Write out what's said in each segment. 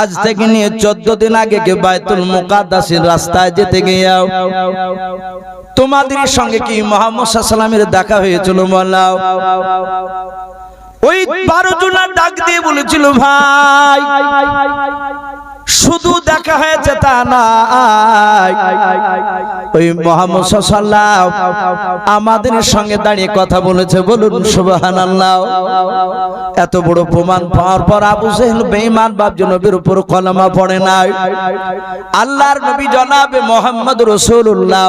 আজ থেকে নিয়ে চোদ্দ দিন আগে কে বায়তুল মুকাদ্দাসের রাস্তায় যেতে গিয়াও। তোমাদের সঙ্গে কি মোহাম্মদ সাল্লামের দেখা হয়েছিল বলাও। ওই বারো জনের ডাক দিয়ে বলেছিল, ভাই শুধু দেখা হয়েছে তা না ওই মোহাম্মদ সাল্লাহ আমাদের সঙ্গে দাঁড়িয়ে কথা বলেছে, বলুন সুবাহান এত বড় প্রমাণ পাওয়ার পর আবু সেহেল বেঈমান বাবজু নবীর উপর কলমা পড়ে নাই। আল্লাহর নবী জনাবে মোহাম্মদ রাসূলুল্লাহ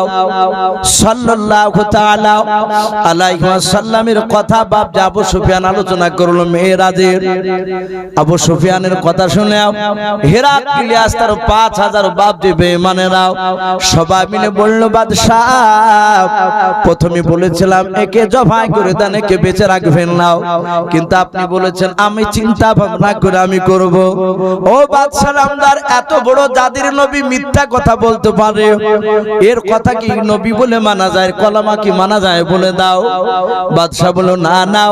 সাল্লাল্লাহু তাআলা আলাইহি ওয়াসাল্লামের কথা বাপ যে আবু সুফিয়ান আলোচনা করল মেরাজের আবু সুফিয়ানের কথা শুনে হেরা তার পাঁচ হাজার বেমানেরাও সবাই মিলে বলল, বাদশাহ, প্রথমে বলেছিলাম, একে করে দেন, একে বেঁচে রাখবেন নাও। কিন্তু আপনি বলেছেন, আমি চিন্তা ভাবনা করে আমি করব। ও বাদশাহ এত বড় জাতির নবী মিথ্যা কথা বলতে পারে। এর কথা কি নবী বলে মানা যায়? কলামা কি মানা যায়? বলে দাও। বাদশাহ বলল, না, নাও,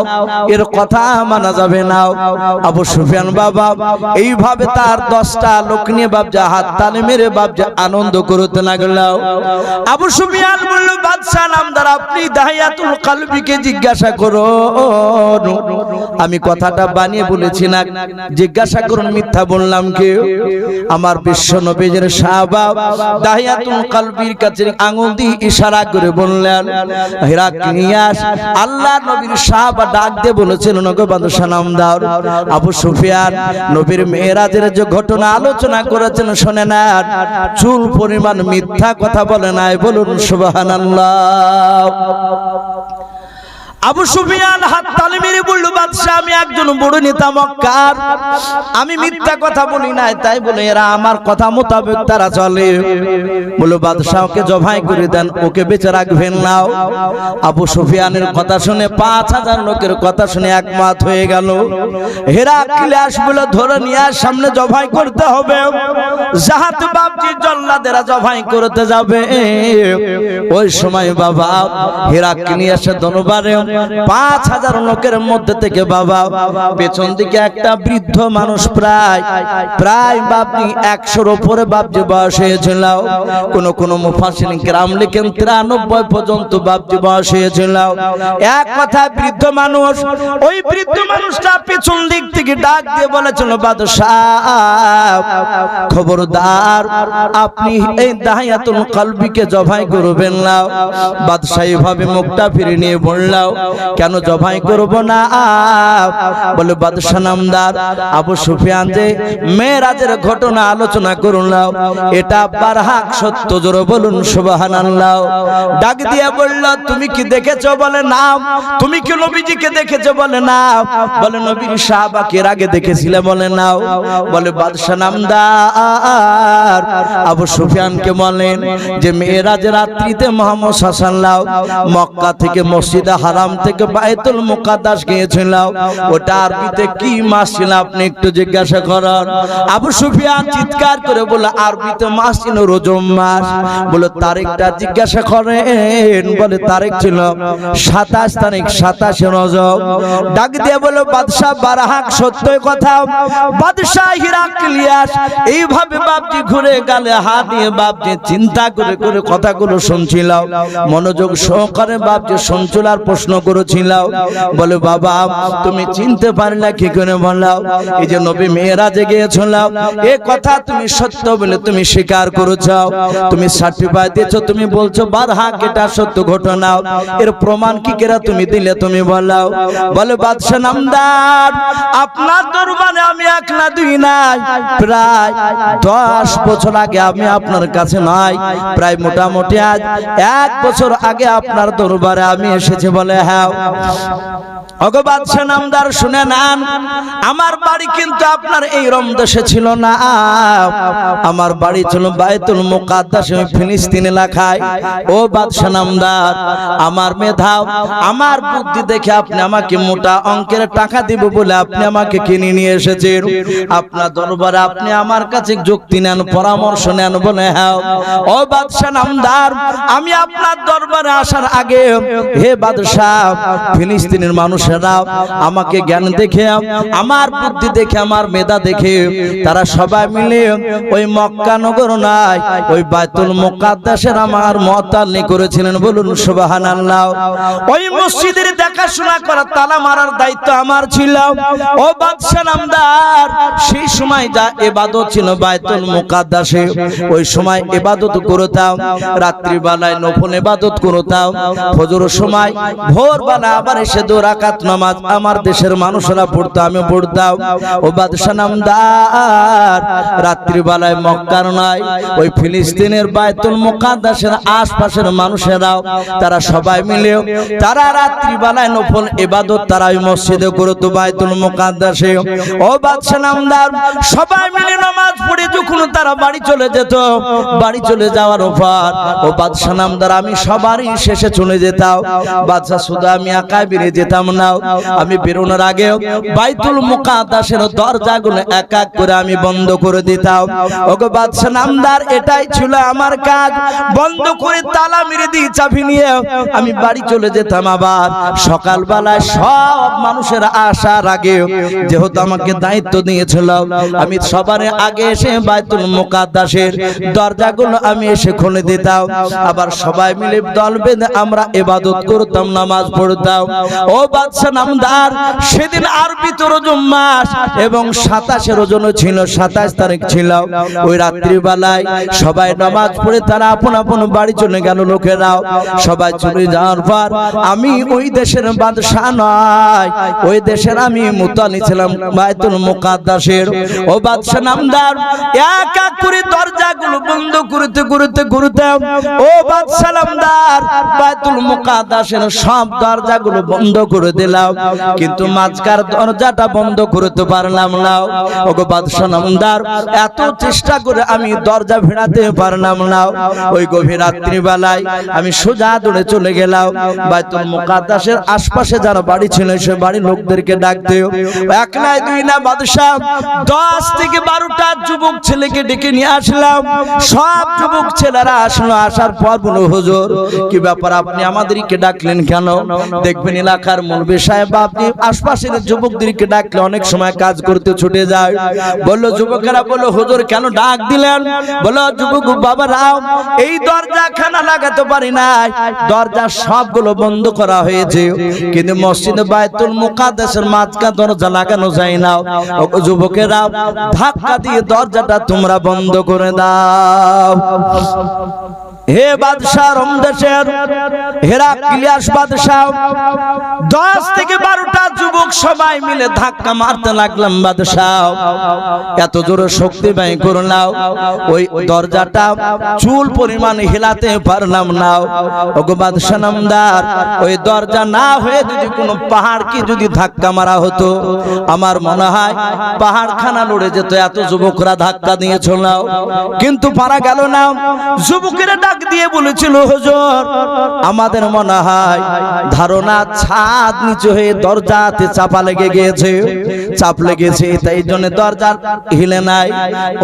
এর কথা মানা যাবে নাও। আবু সুফিয়ান বাবা, এইভাবে তার দশটা লোক নিয়ে বাবজা হাত তালে মেরে বাবজা আনন্দ করতে লাগল আবু সুফিয়ান বলল, বাদশাহ নামদার, আপনি দাহিয়াতুল কালবিকে জিজ্ঞাসা করো আমি কথাটা বানিয়ে বলেছি না, জিজ্ঞাসা করুন মিথ্যা বললাম কি আমার বিশ্ব নবীজের সাহাবা দাহিয়াতুল কালবির কাছে আঙুল দিয়ে ইশারা করে বললেন হিরাক্লিয়াস আল্লাহ নবীর সাহাবা ডাক দিয়ে বলেছেন, নগো বাদশাহ নামদার। আবু সুফিয়ান নবীর মেয়েরাজের যে ঘটনা আলোচনা করেছেন শোনে না চুল পরিমাণ মিথ্যা কথা বলে নাই বলুন সুবহানাল্লাহ। আবু সুফিয়ান হাত তালে মেরে বলল, বাদশাহ, আমি একজন বড় নেতা মক্কার। আমি মিথ্যা কথা বলি নাই, তাই বলে এরা আমার কথা মোতাবেক তারা চলে। বলো বাদশাহকে জবাই করে দেন, ওকে বেঁচে রাখবেন নাও আবু সুফিয়ানের কথা শুনে পাঁচ হাজার লোকের কথা শুনে একমত হয়ে গেল। হেরা ক্লাস বলে ধরে নিয়ে সামনে জবাই করতে হবে। জাহাত বাপজি জল্লাদেরা জবাই করতে যাবে। ওই সময় বাবা হেরা নিয়ে আসে দনবারে পাঁচ হাজার লোকের মধ্যে থেকে বাবা, পেছন দিকে একটা বৃদ্ধ মানুষ প্রায় প্রায় বাপনি একশোর উপরে বাপজি বয়স হয়েছিল। কোন কোন মুফাসিন গ্রাম লিখেন তিরানব্বই পর্যন্ত বাপজি বয়স হয়েছিল। এক কথায় বৃদ্ধ মানুষ, ওই বৃদ্ধ মানুষটা পেছন দিক থেকে ডাক দিয়ে বলেছিল, বাদশাহ, খবরদার, আপনি এই দাহিয়াতুল কলবিকে জবাই করবেন না। বাদশাহ এভাবে মুখটা ফিরে নিয়ে বললাম কেন জবাই করব না? বলে বাদশাহ নামদার আবু সুফিয়ান যে মেয়েরাজের ঘটনা আলোচনা করুন নাও এটা বারহাক সত্য জোর বলুন সুবহানাল্লাহ। ডাক দিয়ে বলল তুমি কি দেখেছ? বলে না। তুমি কি নবীজিকে দেখেছ? বলে না। বলে নবীর সাহাবাকে আগে দেখেছিলে? বলে নাও বলে বাদশাহ নামদার আবু সুফিয়ানকে বলেন যে মেয়েরাজ রাত্রিতে মোহাম্মদ সাসাল্লাহ মক্কা থেকে মসজিদে হারাম থেকে বাইতুল মুকাদ্দাস গিয়েছিল ওটা আরবিতে কি মাস ছিল আপনি একটু জিজ্ঞাসা করেন আবু সুফিয়ান চিৎকার করে বলে আরবিতে মাস ছিল রজম মাস। বলে, তারিখটা জিজ্ঞাসা করেন। বলে, তারিখ ছিল সাতাশ তারিখ, সাতাশে রজব। ডাক দিয়ে বলে বাদশাহ বারাহাক সত্য কথা। বাদশাহ হিরাক্লিয়াস এইভাবে বাপজি ঘুরে গেলে হাত দিয়ে বাপজি চিন্তা করে করে কথাগুলো শুনছিল। মনোযোগ সহকারে বাপজি শুনছিল আর প্রশ্ন করেছিল বলে, বাবা, তুমি চিনতে পারলে কি করে বললাও? এই যে নবী মেয়েরাজে গিয়েছিল এ কথা তুমি সত্য বলে তুমি স্বীকার করেছ। তুমি সার্টিফাই দিয়েছ, তুমি বলছো বারহাক এটা সত্য ঘটনা। এর প্রমাণ কি কেরা তুমি দিলে, তুমি বলাও বলে, বাদশাহ নামদার, আপনার দরবারে আমি এক না দুই নাই। প্রায় দশ বছর আগে আমি আপনার কাছে নাই। প্রায় মোটামুটি আজ এক বছর আগে আপনার দরবারে আমি এসেছি। বলে নামদার শুনে আমার বাড়ি কিন্তু আপনার এই ছিল না। আমার বাড়ি ছিল মুকাদ্দাস ও বাদশাহ নামদার, আমার মেধাও আমার বুদ্ধি দেখে আপনি আমাকে মোটা অঙ্কের টাকা দিব বলে আপনি আমাকে কিনে নিয়ে এসেছেন। আপনার দরবারে আপনি আমার কাছে যুক্তি নেন, পরামর্শ নেন বলে হ্যাঁ ও বাদশাহ নামদার, আমি আপনার দরবারে আসার আগে, হে বাদশাহ ফিলিস্তিনের মানুষেরা আমাকে জ্ঞান দেখে, আমার বুদ্ধি দেখে, আমার মেধা দেখে, তারা সবাই মিলে ওই মক্কা নগর নাই, ওই বাইতুল মুকাদ্দাসের আমার মতাল্লি করেছিলেন। বলুন, সুবহানাল্লাহ। ওই মসজিদের দেখাশোনা করা, তালা মারার দায়িত্ব আমার ছিল। ও বাদশা নামদার, সেই সময় যা ইবাদত ছিল বাইতুল মুকাদ্দাসে, ওই সময় ইবাদত করতাম রাত্রি বেলায় নফল ইবাদত করতাম ফজর সময় ভোরবেলা আবার এসে দু রাকাত নামাজ। আমার দেশের মানুষেরা পড়তো আমি পড়তাম। ও বাদশা নামদার রাত্রি বেলায় মক্কার নয় ওই ফিলিস্তিনের বাইতুল মুকাদ্দাসের আশপাশের মানুষেরাও, তারা সবাই মিলে, তারা রাত্রি বেলায় নফল ইবাদত, তারা ওই মসজিদে করতো বাইতুল মুকাদ্দাসে। ও বাদশা নামদার, সবাই মিলে নামাজ পড়ে যখন তারা বাড়ি চলে যেত, বাড়ি চলে যাওয়ার পর ও বাদশা নামদার, আমি সবারই শেষে চলে যেতাম। বাদশা শুধু আমি একাই বেরিয়ে যেতাম না। আমি বেরোনোর আগে বাইতুল মুকাদ্দাসের দরজাগুলো এক এক করে আমি বন্ধ করে দিতাম। ওগো বাদশা নামদার, এটাই ছিল আমার কাজ। বন্ধ করে তালা মেরে দিয়ে চাবি নিয়ে আমি বাড়ি চলে যেতাম আবার। সকালবেলায় সব মানুষের আসার আগে যেহেতু আমাকে দায়িত্ব দিয়েছিল, আমি সবার আগে এসে বাইতুল মুকাদ্দাসের দরজাগুলো আমি এসে খুলে দিতাম। আবার সবাই মিলে দল বেঁধে আমরা এবাদত করতাম, নামাজ পড়তাম ও বাদশা নামদার, সেদিন আরবি রজম মাস এবং সাতাশে রোজন ছিল, সাতাশ তারিখ ছিল। ওই রাত্রি বেলায় সবাই নামাজ পড়ে তারা আপন আপন বাড়ি চলে গেল লোকেরাও। সবাই চলে যাওয়ার পর আমি ওই দেশের বাদশাহ নয়, ওই দেশের আমি মুতালি ছিলাম বাইতুল মুকাদ্দাসের। ও বাদশাহ নামদার, এক এক করে দরজাগুলো বন্ধ করতে করতে করতে, ও বাদশাহ নামদার বাইতুল মুকাদ্দাসের সব দরজাগুলো বন্ধ করে দিলাম, কিন্তু মাঝকার দরজাটা বন্ধ করতে পারলাম না। ওগো বাদশাহ নামদার, এত চেষ্টা করে আমি দরজা ভেড়াতে পারলাম না। ওই গভীর রাত্রি বেলায় আমি সোজা দৌড়ে চলে গেলাম। বাইতুল মুকাদ্দাসের আশপাশে যারা বাড়ি ছিল, সে বাড়ির লোকদেরকে ডাকতে এক নাই, দুই না বাদশাহ, দশ থেকে বারোটা যুবক ছেলেকে ডেকে নিয়ে আসলাম। সব যুবক ছেলেরা আসলো, আসার পর বলো হুজুর, কি ব্যাপার? আপনি আমাদেরকে ডাকলেন কেন? দেখবেন এলাকার মৌলবী সাহেব আপনি আশপাশের যুবকদেরকে ডাকলে অনেক সময় কাজ করতে ছুটে যায়। বলল যুবকেরা বলল হুজুর কেন ডাক দিলেন? বলো যুবক বাবা রাও এই দরজা খানা লাগাতে পারি নাই। দরজা সবগুলো বন্ধ করা হয়েছে। কিন্তু মসজিদে বায়তুল মুকাদ্দাসের মাঝকা দরজা লাগানো যায় না। যুবকেরা ধাক্কা দিয়ে দরজাটা তোমরা বন্ধ করে দাও। হে বাদশাহ রমদেশের, হেরা ক্লিয়াস বাদশাহ, দশ থেকে বারোটা যুবক সবাই মিলে ধাক্কা মারতে লাগলাম বাদশাহ। এত জোরে শক্তি ব্যয় করলাম ওই দরজাটা চুল পরিমাণ হেলাতে পারলাম না ওগো বাদশাহ নামদার, ওই দরজা না হয়ে যদি কোনো পাহাড় কি যদি ধাক্কা মারা হতো, আমার মনে হয় পাহাড় খানা লড়ে যেত, এত যুবকরা ধাক্কা দিয়ে চলাও কিন্তু পারা গেল না, যুবকেরা ডাক দিয়ে বলেছিল, হুজুর, আমাদের মনে হয় ধারণা ছাদ নিচু হয়ে দরজাতে চাপা লেগে গিয়েছে চাপ লেগেছে, তাই জন্য দরজা হিলে নাই।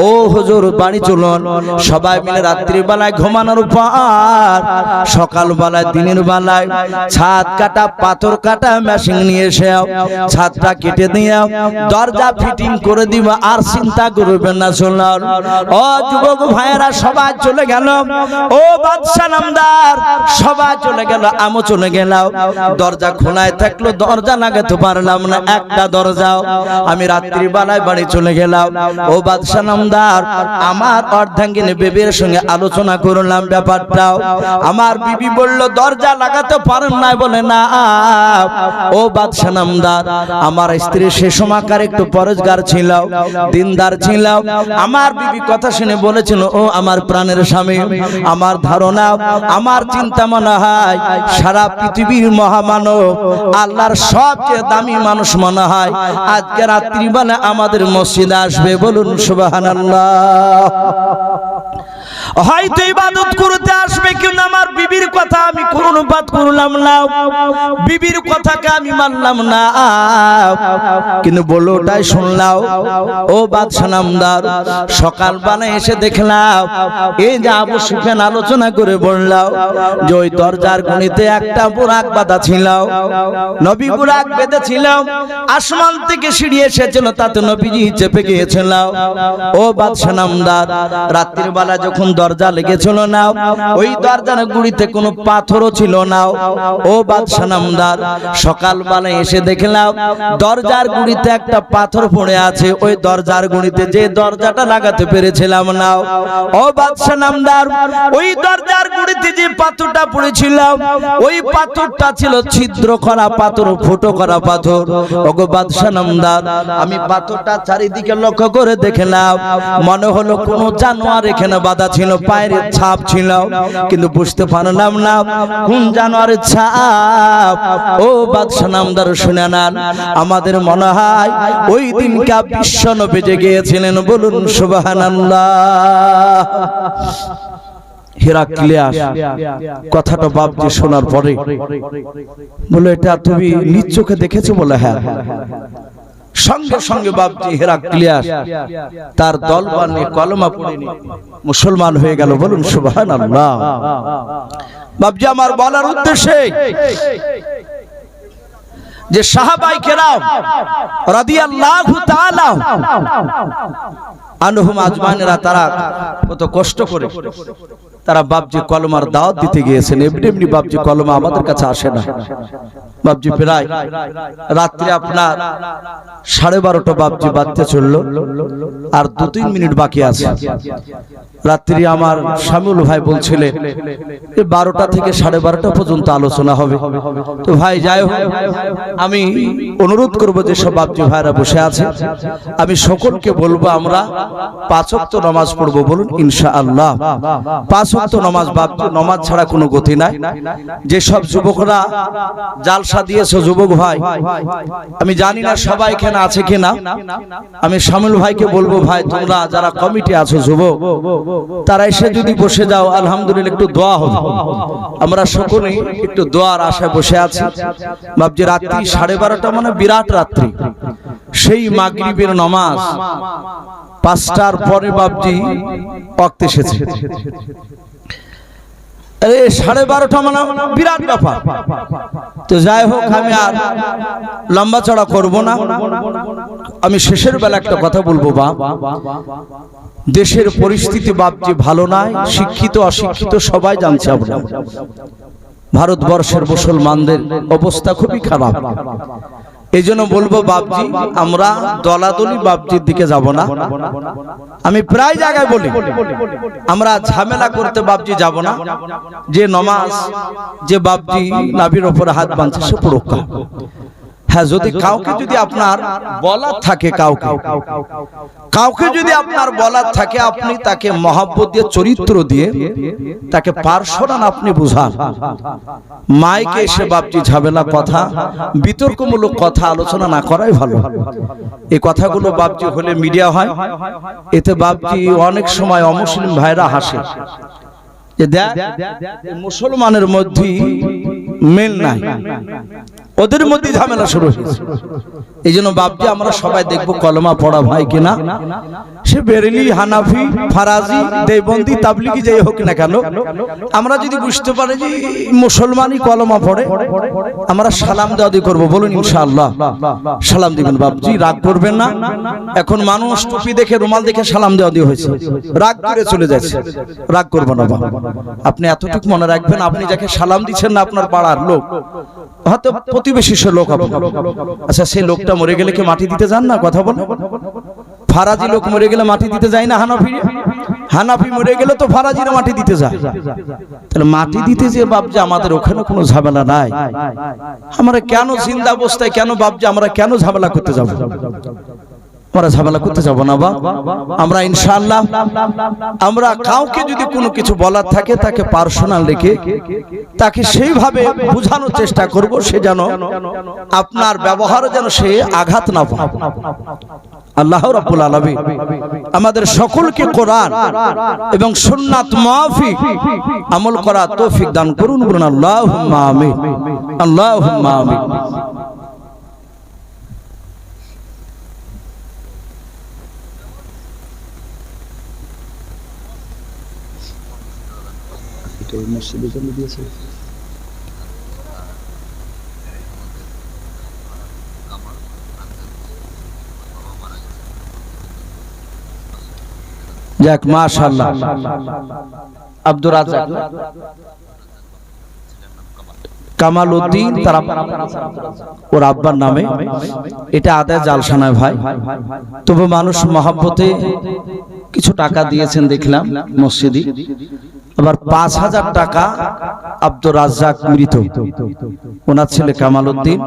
ও হুজুর, বাড়ি চলুন। সবাই মিলে রাত্রি বেলায় ঘুমানোর পর সকাল বেলায়, দিনের বেলায়। ছাদ কাটা, পাথর কাটা, মেশিন নিয়ে এসে ছাদটা কেটে দিয়ে দরজা ফিটিং করে দিব, আর চিন্তা করবেন না শুনলাম ও যুবক ভাইয়েরা, সবাই চলে গেল। ও বাদশা নামদার, সবাই চলে গেল, আমও চলে গেলাম। দরজা খোলায় থাকল, দরজা লাগাতে পারলাম না, একটা দরজাও আমি রাত্রি বেলায় বাড়ি চলে গেলাম। ও বাদশা নামদার, আমার অর্ধাঙ্গিনী বেবির সঙ্গে আলোচনা করলাম ব্যাপারটাও আমার বিবি বলল, দরজা লাগাতে পারেন না বলে না। ও বাদশা নামদার, আমার স্ত্রী সে সময়কার একটু পরজগার ছিল, দিনদার ছিল। আমার বিবি কথা শুনে বলেছিল, ও আমার প্রাণের স্বামী, আমার ধারণা, আমার চিন্তা মনে হয়, সারা পৃথিবীর মহামানব আল্লাহর সবচেয়ে দামি মানুষ মনে হয়। আজকে রাত্রিবেলা আমাদের মসজিদে আসবে বলুন সুবহানাল্লাহ। হয়তো ইবাদত করতে আসবে কিন্তু আমার বিবির কথা করুণপাত করলাম না। বিবির কথাকে আমি মানলাম না। কিন্তু বলো, ওটাই শুনলাম। ও সকালবেলা এসে দেখলাম, এই যে আবু আলোচনা করে বললাম যে ওই দরজার গণিতে একটা বুরাক বাঁধা ছিল। নবী বুরাক বেঁধেছিল। আসমান থেকে সিঁড়ি এসেছিল, তাতে নবীজি চেপে গিয়েছিল। ও বাদশা নামদার রাত্রির বেলা যখন দরজা লেগেছিল না, ওই দরজার গুড়িতে কোনো পাথরও ছিল না। ও বাদশা নামদার, সকালবেলা এসে দেখলাম দরজার গুড়িতে একটা পাথর পড়ে আছে। ওই দরজার গুড়িতে যে দরজাটা লাগাতে পেরেছিলাম না। ও বাদশা নামদার, ওই দরজার গুড়িতে যে পাথরটা পড়েছিলাম, ওই পাথরটা ছিল ছিদ্র করা পাথর, ফুটো করা পাথর। ওগো বাদশা নামদার, আমি পাথরটা চারিদিকে লক্ষ্য করে দেখলাম, মনে হলো কোনো জানোয়ার এখানে বাঁধা ছিল, পায়ের ছাপ ছিল, কিন্তু বুঝতে পারলাম না কোন জানোয়ারের ছাপ। ও বাদশা নামদার শুনে নেন, আমাদের মনে হয় ওই দিনকা বিশ্ব নবী গিয়েছিলেন বলুন সুবহানাল্লাহ। কথাটা বাপজি শোনার পরে বলে, এটা তুমি নিজ চোখে দেখেছ বলে? হ্যাঁ। সঙ্গে সঙ্গে বাপজি হেরাক্লিয়াস তার দল বানিয়ে কলমা পড়ে মুসলমান হয়ে গেল বলুন সুবহানাল্লাহ। বাপজি আমার বলার উদ্দেশ্যে যে সাহাবাই কেরাম রাদিয়াল্লাহু তাআলা আনহুম আজমানেরা তারা কত কষ্ট করে। তারা বাপজি কলমার দাওয়াত দিতে গিয়েছেন। এমনি এমনি বাপজি কলমা আমাদের কাছে আসে না। বাপজি প্রায় রাত্রে আপনার সাড়ে বারোটা বাপজি বাজতে চলল। আর দু তিন মিনিট বাকি আছে। রাত্রি আমার শামুল ভাই বলছিলেন যে বারোটা থেকে সাড়ে বারোটা পর্যন্ত আলোচনা হবে। তো ভাই, যাই হোক, আমি অনুরোধ করব যে সব বাপজি ভাইরা বসে আছে। আমি সকলকে বলব, আমরা পাঁচ ওয়াক্ত নামাজ পড়ব বলুন ইনশা আল্লাহ পাঁচ ওয়াক্ত নামাজ নামাজ ছাড়া কোনো গতি নাই। যে সব যুবকরা জালসা দিয়েছে, যুবক ভাই, আমি জানি না সবাই এখানে আছে কিনা। আমি শামুল ভাইকে বলব, ভাই, তোমরা যারা কমিটি আছো, যুবক, তারা এসে যদি বসে যাও, আলহামদুলিল্লাহ, একটু দোয়া হবে। আমরা সকলেই একটু দোয়ার আশায় বসে আছি। ভাবছি রাত্রি সাড়ে বারোটা মানে বিরাট রাত্রি। সেই মাগরিবের নমাজ পাঁচটার পরে বাবজি অক্ত এসেছে। আরে সাড়ে বারোটা মানে বিরাট ব্যাপার। তো যাই হোক আমি আর লম্বা চড়া করব না। আমি শেষের বেলা একটা কথা বলব বা। দেশের পরিস্থিতি বাপজি ভালো নয় শিক্ষিত অশিক্ষিত সবাই জানছে আমরা। ভারতবর্ষের মুসলমানদের অবস্থা খুবই খারাপ। এই জন্য বলব বাপজি, আমরা দলাদলি বাপজির দিকে যাব না। আমি প্রায় জায়গায় বলি, আমরা ঝামেলা করতে বাপজি যাব না। যে নমাজ, যে বাপজি নাভির ওপরে হাত বাঁধছে, সে পুরক্ষা হ্যাঁ যদি কাউকে যদি আপনার বলার থাকে কাউকে কাউকে যদি আপনার বলার থাকে আপনি তাকে মহাব্বত দিয়ে চরিত্র দিয়ে তাকে পার্শ্বরান আপনি বুঝান। মাইকে এসে বাপটি ঝামেলা কথা বিতর্কমূলক কথা আলোচনা না করাই ভালো। এই কথাগুলো বাপজি হলে মিডিয়া হয়। এতে বাপজি অনেক সময় অমুসলিম ভাইরা হাসে। যে দেখ মুসলমানের মধ্যেই মেল নাই। ওদের মধ্যে ঝামেলা শুরু হয়েছে এই জন্য বাপজি, আমরা সবাই দেখব কলমা পড়া ভাই কিনা। সে বেরেলি, হানাফি, ফারাজি দেবন্দি তাবলিগি যাই হোক না কেন, আমরা যদি বুঝতে পারি যে মুসলমানই কলমা পড়ে, আমরা সালাম দেওয়া করব। বলুন ইনশাআল্লাহ। সালাম দিবেন বাপজি, রাগ করবেন না। এখন মানুষ টুপি দেখে, রুমাল দেখে সালাম দেওয়া দিয়ে হয়েছে। রাগ করে চলে যাচ্ছে। রাগ করব না বাবা আপনি এতটুকু মনে রাখবেন, আপনি যাকে সালাম দিচ্ছেন না আপনার পাড়ার লোক, হয়তো প্রতিবেশী সে লোক আচ্ছা সেই লোকটা মরে গেলে কি মাটি দিতে যান না? কথা বল। ফারাজি লোক মরে গেলে মাটি দিতে যায় না হানাফি? হানাফি মরে গেলে তো ফারাজিরা মাটি দিতে যায়। তাহলে মাটি দিতে যে বাপজি আমাদের ওখানে কোনো ঝামেলা নাই। আমরা কেন জিন্দা অবস্থায়, কেন বাপজি আমরা কেন ঝামেলা করতে যাব? আমরা ঝামেলা করতে যাব না বা? আমরা ইনশাআল্লাহ, আমরা কাউকে যদি কোনো কিছু বলার থাকে তাকে পার্সোনাল রেখে তাকে সেইভাবে বোঝানোর চেষ্টা করব সে যেন আপনার ব্যবহার যেন সে আঘাত না পায়। আল্লাহ রাব্বুল আলামিন আমাদের সকলকে কোরআন এবং সুন্নাত মাফিক আমল করা তৌফিক দান করুন বলুন, আল্লাহুম্মা আমিন আল্লাহুম্মা আমিন। যাক মাশাআল্লাহ। আব্দুর রাজ্জাক। কামাল উদ্দিন তার ওর আব্বার নামে। এটা আদায় জালসানায় ভাই। তবু মানুষ মহাব্বতে কিছু টাকা দিয়েছেন দেখলাম মসজিদে। আবার পাঁচ হাজার টাকা আব্দুর রাজ্জাক মৃত ওনার ছেলে কামাল উদ্দিন,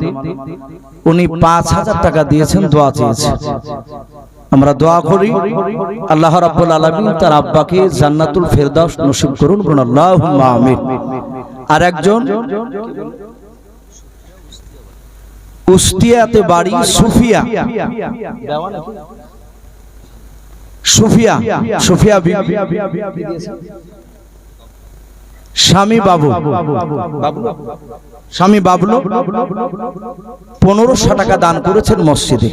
উনি পাঁচ হাজার টাকা দিয়েছেন, দোয়া চেয়েছে। আমরা দোয়া করি, আল্লাহ রাব্বুল আলামিন তার আব্বাকে জান্নাতুল ফেরদাউস নসিব করুন, বলুন, আল্লাহুম্মা আমিন। আর একজন কুষ্টিয়াতে বাড়ি সুফিয়া। সুফিয়া সুফিয়া স্বামী বাবু। স্বামী বাবলু, পনেরোশো টাকা দান করেছেন মসজিদে।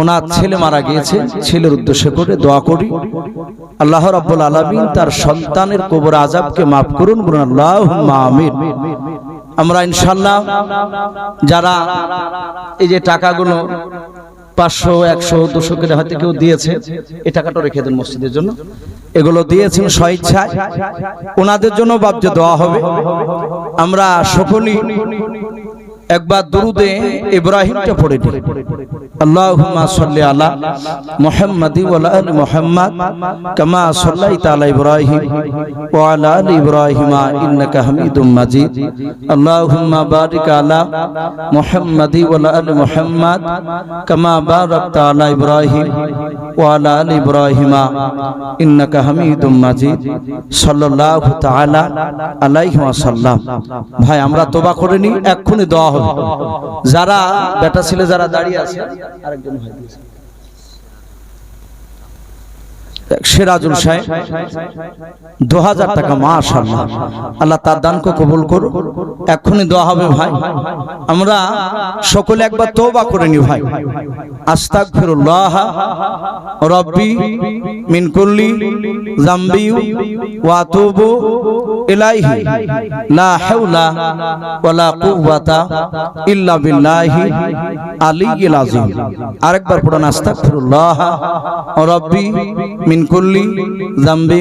ওনার ছেলে মারা গিয়েছে, ছেলের উদ্দেশ্য করে দোয়া করি। আল্লাহ রাব্বুল আলামিন তার সন্তানের কবর আজাবকে মাফ করুন আমরা ইনশাল্লাহ যারা এই যে টাকাগুলো পাঁচশো, একশো দুশো করে হয়তো কেউ দিয়েছে এই টাকাটা রেখে দেন মসজিদের জন্য। এগুলো দিয়েছেন স্বইচ্ছায়। ওনাদের জন্য বাব্য দেওয়া হবে। আমরা সকলেই একবার দুরুদে ইব্রাহিমটা পড়ে নিই আল্লাহুম্মা সাল্লি আলা মুহাম্মাদি ওয়া আলা মুহাম্মাদ কামা সাল্লাইতা আলা ইব্রাহিম ওয়া আলা আলি ইব্রাহিম ইন্নাকা হামিদুম মাজিদ। আল্লাহুম্মা বারিক আলা মুহাম্মাদি ওয়া আলা মুহাম্মাদ কামা বারাকতা আলা ইব্রাহিম ওয়া আলা আলি ইব্রাহিম ইন্নাকা হামিদুম মাজিদ। সাল্লাল্লাহু তাআলা আলাইহি ওয়াসাল্লাম ভাই, আমরা তোবা করে নি এক্ষুনি দেওয়া হবে যারা বেটা ছেলে যারা দাঁড়িয়ে আছে আরেকজন ভাই দিয়েছে। সিরাজুল সাহেব দু হাজার টাকা, মাশাআল্লাহ। আল্লাহ তার দানকে কবুল করো এক্ষুনি দেওয়া হবে ভাই। আমরা সকলে একবার তওবা করে নি ভাই। আস্তাগফিরুল্লাহ, রব্বি মিন কুল্লি জামবি ওয়া আতুবু ইলাইহি। লা হাওলা ওয়ালা কুওয়াতা ইল্লা বিল্লাহি আযীম। আরেকবার পড়ুন, আস্তাগফিরুল্লাহ, রব্বি মিন কুল্লি জামবি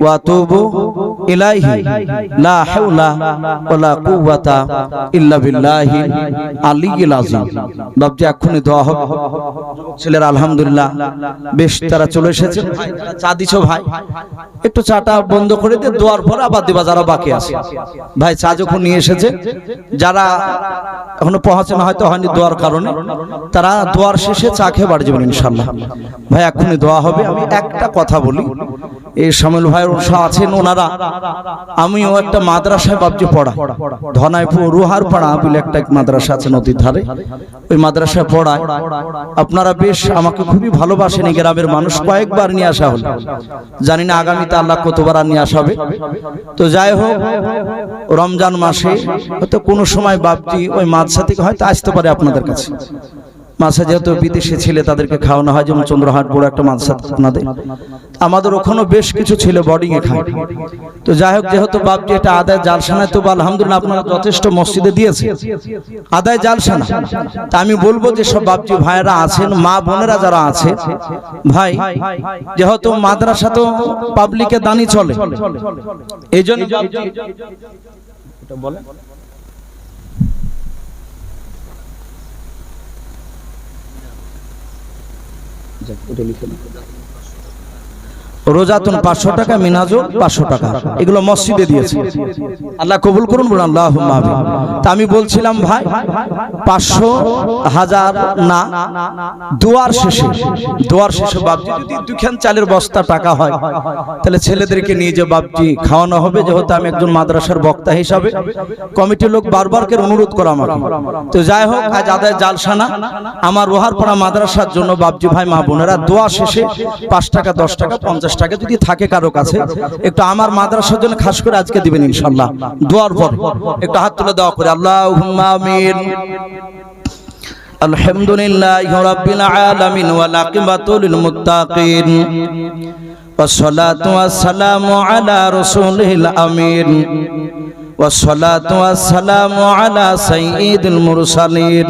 ওয়া ইলাইহি, লা হাওলা ওয়ালা কুওয়াতা ইল্লা বিল্লাহি আলিয়্যিল আযীম। বাবজি এক্ষুনি দোয়া হবে। ছেলেরা, আলহামদুলিল্লাহ, বেশ তারা চলে এসেছে। চা দিছো ভাই, একটু চাটা বন্ধ করে দিয়ে দোয়ার পর আবার দিবা, যারা বাকি আছে। ভাই, চা যখন নিয়ে এসেছে, যারা এখনও পৌঁছানো হয়তো হয়নি দোয়ার কারণে, তারা দোয়ার শেষে চা খেয়ে বাড়ি যাবেন ইনশাল্লাহ ভাই এখনই দোয়া হবে। আমি একটা কথা বলি, এই শামিল ভাইয়ের উৎসাহ আছেন ওনারা আমিও একটা মাদ্রাসায় বাবজি পড়া। ধনাইপুর রুহার পাড়া বলে একটা মাদ্রাসা আছে নদীর ধারে। ওই মাদ্রাসায় পড়ায়। আপনারা বেশ আমাকে খুবই ভালোবাসেন এই গ্রামের মানুষ। কয়েকবার নিয়ে আসা হলো। জানি না আগামীতে আল্লাহ কতবার আর নিয়ে আসাবে তো যাই হোক, রমজান মাসে হয়তো কোনো সময় বাপটি ওই মাদ্রাসা থেকে হয়তো আসতে পারে আপনাদের কাছে। মাসে যেহেতু বিদেশি ছেলে তাদেরকে খাওয়ানো হয়, যেমন চন্দ্রহাট বড় একটা মাদ্রাসা আপনাদের। আমাদের ওখানেও বেশ কিছু ছিল বোর্ডিং এ খায় তো যাই হোক যেহেতু বাপটি এটা আদায় জালসানায় তো আলহামদুলিল্লাহ আপনারা যথেষ্ট মসজিদে দিয়েছে। আদায় জালসানা। তা আমি বলব যে সব বাপজি ভাইয়েরা আছেন মা বোনেরা যারা আছে ভাই যেহেতু মাদ্রাসা তো পাবলিকে দানি চলে এই জন্য বলে রোজাতুন পাঁচশো টাকা মিনাজুল পাঁচশো টাকা। এগুলো মসজিদে দিয়েছে। আল্লাহ কবুল করুন আল্লাহ তা আমি বলছিলাম, ভাই, পাঁচশো হাজার না, দুয়ার শেষে। দুয়ার শেষে বাপজি, যদি দুখান চালের বস্তা টাকা হয়, তাহলে ছেলেদেরকে নিয়ে যে বাপজি খাওয়ানো হবে, যেহেতু আমি একজন মাদ্রাসার বক্তা হিসাবে, কমিটির লোক বারবার করে অনুরোধ করা আমার তো যাই হোক, আজ আদায় জালসানা, আমার রোহারপাড়া মাদ্রাসার জন্য বাপজি ভাই, মা বোনেরা দোয়া শেষে পাঁচ টাকা, দশ টাকা, পঞ্চাশ টাকা যদি থাকে কারো কাছে একটু আমার মাদ্রাসার জন্য খাস করে আজকে দিবেন ইনশাল্লাহ দোয়ার পর একটু হাত তুলে দেওয়া করে আল্লাহ আমিন الحمد لله رب العالمين والعاقبة للمتقين والصلاة والسلام على رسوله الأمين والصلاة والسلام على سيد المرسلين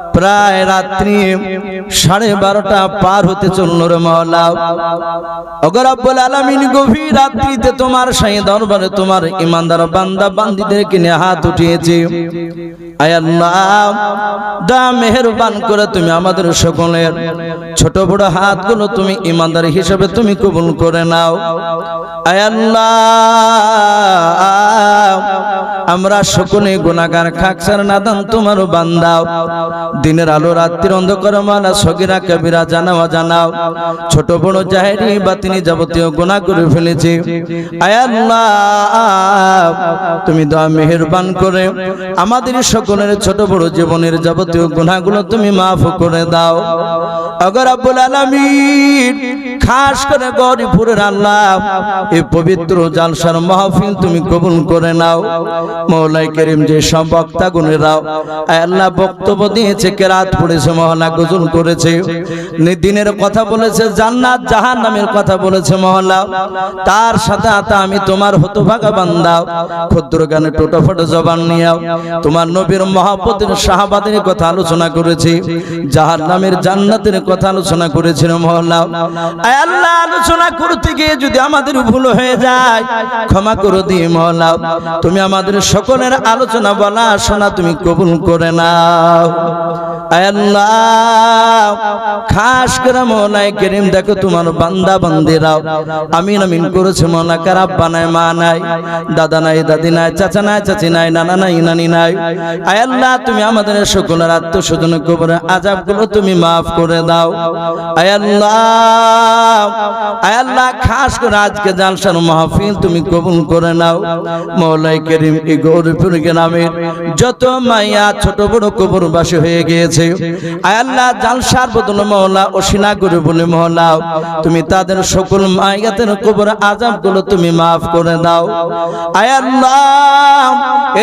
প্রায় রাত্রি সাড়ে বারোটা পার হতে চলল রে মহলা অগরাব্বুল আলামিন, গভীর রাত্রিতে তোমার সাই দরবারে তোমার ইমানদার বান্দা বান্দিদেরকে নিয়ে হাত উঠিয়েছে। আল্লাহ দা মেহেরবান করে তুমি আমাদের সকলের ছোট বড় হাতগুলো তুমি ইমানদার হিসেবে তুমি কবুল করে নাও। আয় আল্লাহ আমরা সকলে গুণাগার খাকসার নাদান তোমার বান্দাও। দিনের আলো রাত্রির অন্ধকার মালা সগিরা কবিরা জানাও জানাও। ছোট বড় জাহেরি বা তিনি যাবতীয় গুণা করে ফেলেছে। আয় আল্লাহ, তুমি দোয়া মেহেরবান করে আমাদের সকলের ছোট বড় জীবনের যাবতীয় গুণাগুলো তুমি মাফ করে দাও। অগর আব্বুল আলামিন, খাস করে গরিপুরের আল্লাহ, এই পবিত্র জালসার মাহফিল তুমি কবুল করে নাও। মৌলাই করিম যে সব বক্তা গুণেরাও, আল্লাহ বক্তব্য দিয়েছে, কেরাত পড়েছে মহলা গজল করেছে। দিনের কথা বলেছে, জান্নাত জাহান নামের কথা বলেছে মহলা তার সাথে আতা আমি তোমার হতভাগা বান্দাও ক্ষুদ্র গানে টোটো ফটো জবান নিয়াও। তোমার নবীর মহাপতের শাহাবাদের কথা আলোচনা করেছি। জাহান নামের জান্নাতের কথা আলোচনা করেছিল মহল্লা। আয় আল্লাহ, আলোচনা করতে গিয়ে যদি আমাদের ভুল হয়ে যায়, ক্ষমা করে দিই মহল্লা। তুমি আমাদের সকলের আলোচনা বলা শোনা তুমি কবুল করে নাও। খাস করে মৌলাই কেরিম, দেখো তোমার বান্দা বান্দিরাও। আমিন আমিন করেছে মৌলা কারাব বানায় মা নাই, দাদা নাই, দাদি নাই, চাচা নাই, চাচি নাই, নানা নাই, নানি নাই। আয় আল্লাহ, তুমি আমাদের সকলের আত্মস্বজন কবরে আজাবগুলো তুমি মাফ করে দাও। আয় আল্লাহ আয় আল্লাহ, খাস করে আজকে জালসার মাহফিল তুমি কবুল করে নাও। মৌলাই করিম এই গৌরীপুর গ্রামের যত মাইয়া ছোট বড় কবরবাসী হয়ে গিয়েছে, আয় আল্লাহ জালসার বদল মহলা অসিনা করে বলে মহলা, তুমি তাদের সকল মাইয়াতের কবর আজাবগুলো তুমি মাফ করে দাও। আয় আল্লাহ,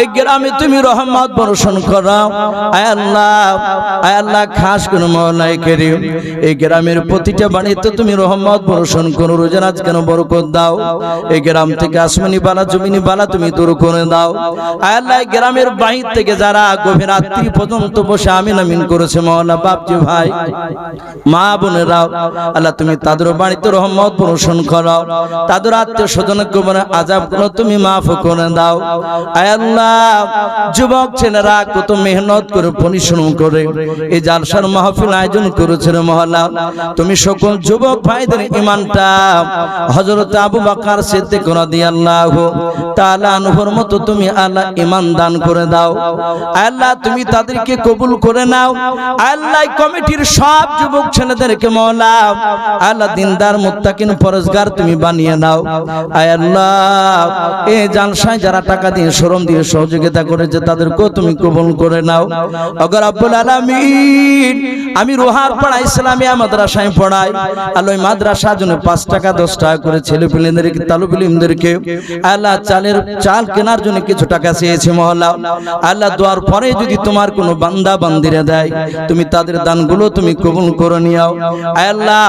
এই গ্রামে তুমি রহমত বর্ষণ করো। আয় আল্লাহ আয় আল্লাহ খাস করে মহলাই করিম। এই গ্রামের প্রতিটা বাড়িতে তুমি রহমত বর্ষণ করো রোজারাজ কেন বরকত দাও। এই গ্রাম থেকে আসমানি বালা, জমিনি বালা তুমি দূর করে দাও। আল্লাহ গ্রামের বাহির থেকে যারা গভীর রাত্রি পর্যন্ত বসে আমিন আমিন করেছে মহলা বাপজি ভাই, মা বোনেরাও, আল্লাহ তুমি তাদের বাড়িতে রহমত বর্ষণ করো, তাদের আত্মীয় স্বজন কবরে আজাবগুলো তুমি মাফ করে দাও। আল্লাহ, যুবক ছেলেরা কত মেহনত করে, পরিশ্রম করে, এই জালসার মাহফিল আয়োজন করেছে রে মহল্লা। তুমি সকল যুবক ভাইদের ইমানটা হযরত আবু বকর সিদ্দিক রাদিয়াল্লাহু তাআলা আনহুর মতো তুমি আল্লাহ ইমান দান করে দাও। আল্লাহ, তুমি তাদেরকে কবুল করে নাও। আল্লাহ কমিটির সব যুবক ছেলেদেরকে মওলা আল্লাহ, দিনদার, মুত্তাকিন, পরজগার তুমি বানিয়ে নাও। আয় আল্লাহ এই জালসায় যারা টাকা দিয়ে, শ্রম দিয়ে সহযোগিতা করেছে, তাদেরকেও তুমি কবুল করে নাও। অগর আব্বুল আলামিন, আমি রোহার পাড়া ইসলামিয়া মাদ্রাসায় পড়াই। আল্লাহ, ওই মাদ্রাসার জন্য পাঁচ টাকা, দশ টাকা করে ছেলে পিলেদেরকে তালুবিলিমদেরকে, আল্লাহ, চালের চাল কেনার জন্য কিছু টাকা চেয়েছে মহল্লা। আল্লাহ দোয়ার পরে যদি তোমার কোনো বান্দা বান্দিরা দেয়, তুমি তাদের দানগুলো তুমি কবুল করে নিও আল্লাহ,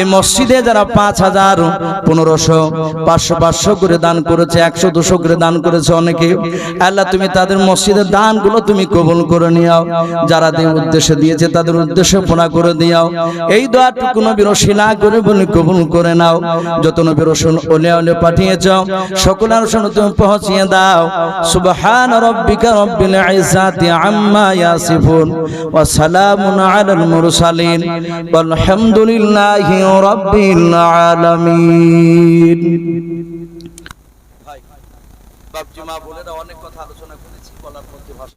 এই মসজিদে যারা পাঁচ হাজার, পনেরোশো, পাঁচশো পাঁচশো করে দান করেছে, একশো, দুশো করে দান করেছে অনেকে আল্লাহ, তুমি তাদের মসজিদের দানগুলো তুমি কবুল করে নিও যারা দিয়ে উদ্দেশ্যে দিয়েছে, তাদের উদ্দেশ্য পুরা করে দিও এই দোয়াটুকু নবীর শিলা করে বলে কবুল করে নাও। যত নবীর ওলে ওলে পাঠিয়েছ সকল আলোচনা তুমি পৌঁছিয়ে দাও। সুবহান রব্বিকা রব্বিল ইজ্জাতি আম্মা ইয়াসিফুন ওয়া সালামুন আলাল মুরসালিন ওয়ালহামদুলিল্লাহি রাব্বিল আলামিন ভাই বাপজি মা বোনেরা অনেক কথা আলোচনা